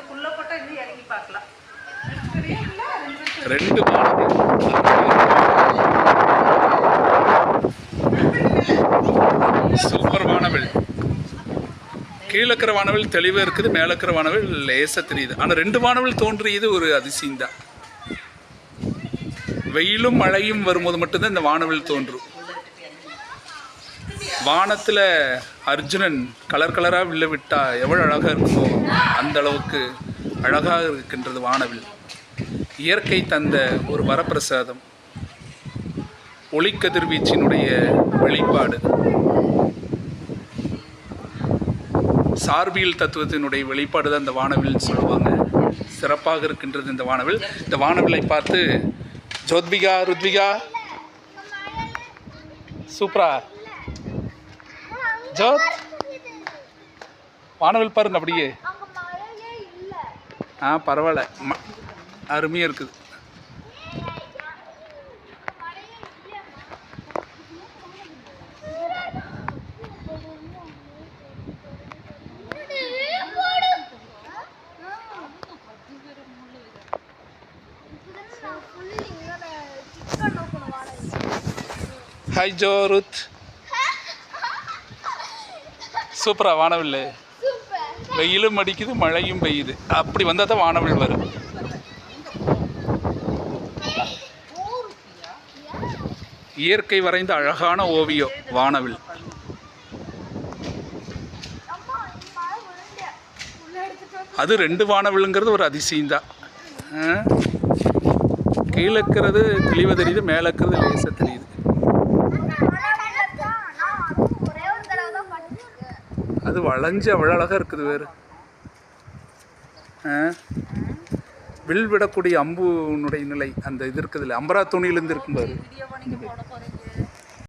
இன்னும் இறங்கி பார்க்கலாம். ரெண்டு சூப்பர் வானவில். கீழே இருக்கிற வானவில் தெளிவாக இருக்குது மேலக்கிற இருக்கிற வானவில் லேசாக தெரியுது. ஆனால் ரெண்டு வானவில் தோன்றியது ஒரு அதிசயம் தான் வெயிலும் மழையும் வரும்போது மட்டும்தான் இந்த வானவில் தோன்றும். வானத்தில் அர்ஜுனன் கலர் கலராக வில்ல விட்டால் எவ்வளோ அழகாக இருக்குமோ அந்த அளவுக்கு அழகாக இருக்கின்றது வானவில். இயற்கை தந்த ஒரு வரப்பிரசாதம். ஒளிக்கதிர்வீச்சினுடைய வெளிப்பாடு. சார்பியல் தத்துவத்தினுடைய வெளிப்பாடு தான் இந்த வானவில்னு சொல்லுவாங்க. சிறப்பாக இருக்கின்றது இந்த வானவில். இந்த வானவிலை பார்த்து ஜோத்விகா ருத்விகா. சூப்பரா? ஜோத். வானவில் பாருங்க அப்படியே. ஆ பரவாயில்ல. ம அருமையாக இருக்குது. ஹாய் ஜோ ருத் சூப்பரா. வானவில் வெயிலும் அடிக்குது மழையும் பெய்யுது. அப்படி வந்தால் தான் வானவில் வரும். இயற்கை வரைந்த அழகான ஓவியம் வானவில். அது ரெண்டு வானவில்ங்கிறது ஒரு அதிசயம்தான்? கீழே இருக்கிறது தெளிவாக தெரியுது மேலே இருக்கிறது லேசாக தெரியுது ஒரே ஒரு தடவை தான் படிச்சிருக்கேன் அது வளைஞ்சு அவ்வளோ அழகாக இருக்குது வேறு. வில் விடக்கூடிய அம்புனுடைய நிலை அந்த இது இருக்குதுல்ல அம்பரா துணியிலேருந்து இருக்கும் பாரு.